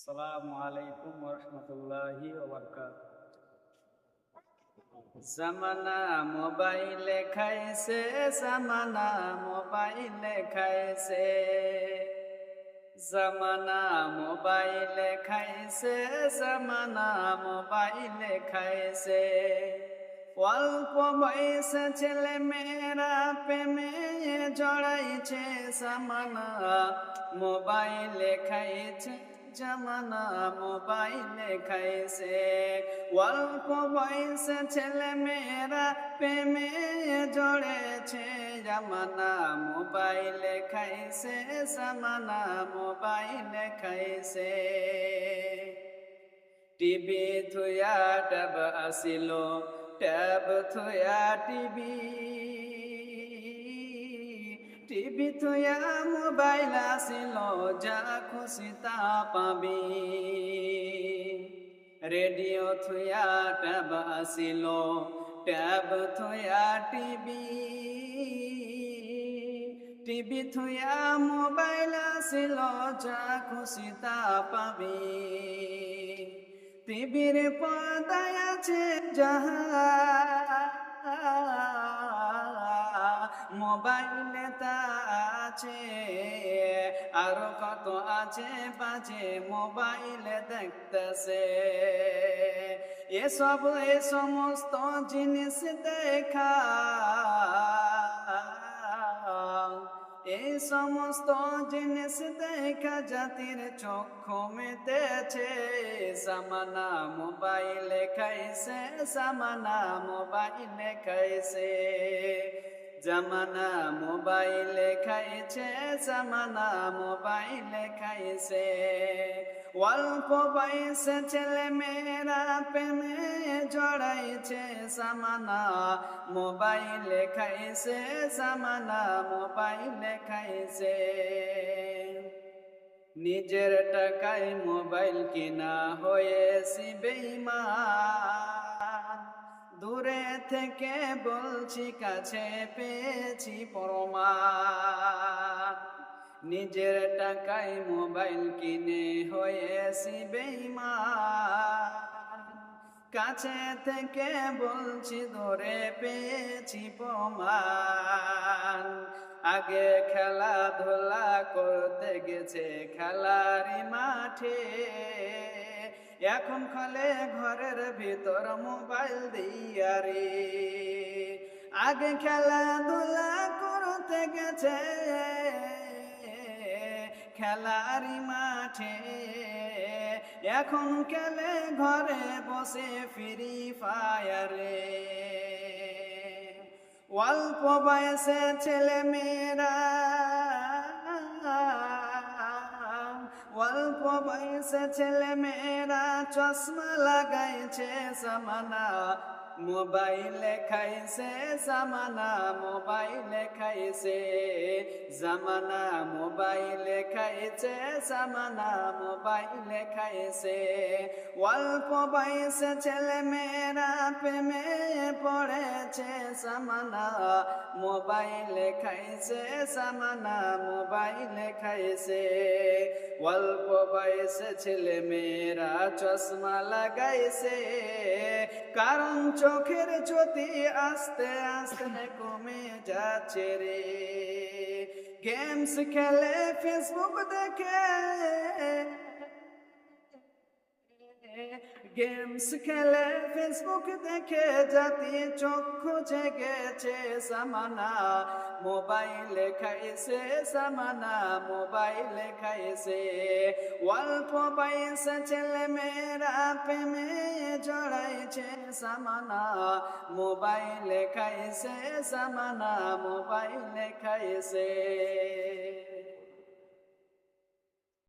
আসসালামু আলাইকুম রহমতুল্লাহি জামানা মোবাইলে খাইছে, জামানা মোবাইলে খাইছে। জামানা মোবাইলে খাইছে, জামানা মোবাইলে খাইছে। অল্প বয়সে ছেলে মেয়েরা প্রেমে জড়াইছে, জামানা মোবাইলে খাইছে। জামানা মোবাইলে খাইছে। অল্প বয়সে ছেলে মেয়েরা প্রেমে জড়েছে। জামানা মোবাইলে খাইছে, জামানা মোবাইলে খাইছে। টিভি থুয়া ট্যাব আসিল, ট্যাব থুয়া টিভি টিভি থুয়া মোবাইল আসিল যা খুশি তা পাবি। রেডিও থুয়া ট্যাব আসিল ট্যাব থুয়া টিভি। টিভি থুয়া মোবাইল আসিল যা খুশি তা পাবি। টিভির পর্দায় আছে যাহা। মোবাইলে তা আছে, আরও কত আছে বাজে মোবাইলে দেখতেছে। এসব এ সমস্ত জিনিস দেখা এই সমস্ত জিনিস দেখা জাতির চক্ষু মেতেছে। সামানা মোবাইলে খাইছে, সামানা মোবাইলে খাইছে। জামানা মোবাইলে খাইছে, জামানা মোবাইলে খাইছে। অল্প বয়সে ছেলে মেয়েরা প্রেমে জড়াইছে সামানা মোবাইলে খাইছে সামানা মোবাইলে খাইছে। নিজের টাকায় মোবাইল কিনা হয়েছি বেইমান। দূরে থেকে বলছি, কাছে পেয়েছি প্রমাণ। নিজের টাকায় মোবাইল কিনে হয়েছি বেইমান কাছে থেকে বলছি, ধরে পেয়েছি প্রমাণ। আগে খেলাধুলা করতে গেছে খেলারি মাঠে। এখন খালে ঘরের ভিতর মোবাইল দিয়া রে। আগে খেলাধুলা করতে গেছে, খেলারি মাঠে। এখন খেলে ঘরে বসে ফ্রি ফায়ারে অল্প বয়সে ছেলে মেয়েরা বয়সে ছেলে মেয়েরা চশমা লাগাইছে সামানা মোবাইলে খাইছে, জামানা মোবাইলে খাইছে, জামানা মোবাইলে খাইছে, জামানা মোবাইলে খাইছে। অল্প বয়সে ছেলে মেয়েরা প্রেমে পড়েছে, জামানা মোবাইলে খাইছে, জামানা মোবাইলে খাইছে। অল্প বয়সে ছেলে মেয়েরা চশমা লাগাইছে, কারণ চোখের জ্যোতি আস্তে আস্তে কমে যাচ্ছে রে। গেমস খেলে ফেসবুক দেখে। গেমস খেলে ফেসবুক দেখে জাতি চক্ষু জেগেছে সামানা। মোবাইলে খাইছে সামানা মোবাইলে খাইছে অল্প পাইছে ছেলে মেয়েরা প্রেমে জড়াইছে, সামানা মোবাইলে খাইছে সামানা মোবাইলে খাইছে